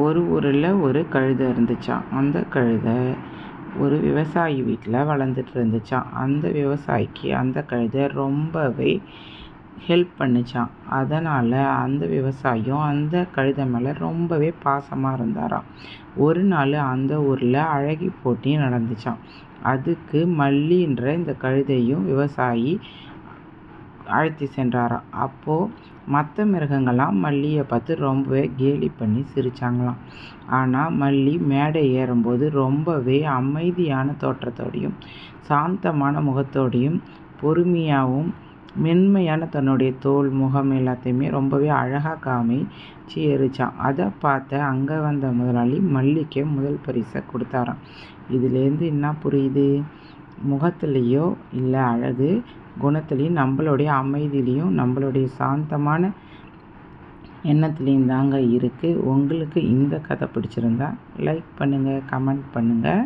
ஒரு ஊரில் ஒரு கழுதை இருந்துச்சான் அந்த கழுதை ஒரு விவசாயி வீட்டில் வளர்ந்துட்டு இருந்துச்சான் அந்த விவசாயிக்கு அந்த கழுதை ரொம்பவே ஹெல்ப் பண்ணிச்சான் அதனால் அந்த விவசாயியும் அந்த கழுதை மேலே ரொம்பவே பாசமாக இருந்தாராம். ஒரு நாள் அந்த ஊரில் அழகி போட்டி நடந்துச்சான் அதுக்கு மல்லின்ற இந்த கழுதையும் விவசாயி அழைத்து சென்றாராம் அப்போது மற்ற மிருகங்கள்லாம் மல்லியை பார்த்து ரொம்பவே கேலி பண்ணி சிரித்தாங்களாம் ஆனால் மல்லி மேடை ஏறும்போது ரொம்பவே அமைதியான தோற்றத்தோடையும் சாந்தமான முகத்தோடையும் பொறுமையாகவும் மென்மையான தன்னுடைய தோல் முகம் எல்லாத்தையுமே ரொம்பவே அழகாக காமிச்சு எரிச்சான் அதை பார்த்த அங்கே வந்த முதலாளி மல்லிக்கே முதல் பரிசை கொடுத்தாராம். இதுலேருந்து என்ன புரியுது? முகத்துலேயோ இல்லை அழகு குணத்துலேயும் நம்மளுடைய அமைதியிலையும் நம்மளுடைய சாந்தமான எண்ணத்துலேயும் தாங்க இருக்குது உங்களுக்கு இந்த கதை பிடிச்சிருந்தா லைக் பண்ணுங்கள் கமெண்ட் பண்ணுங்கள்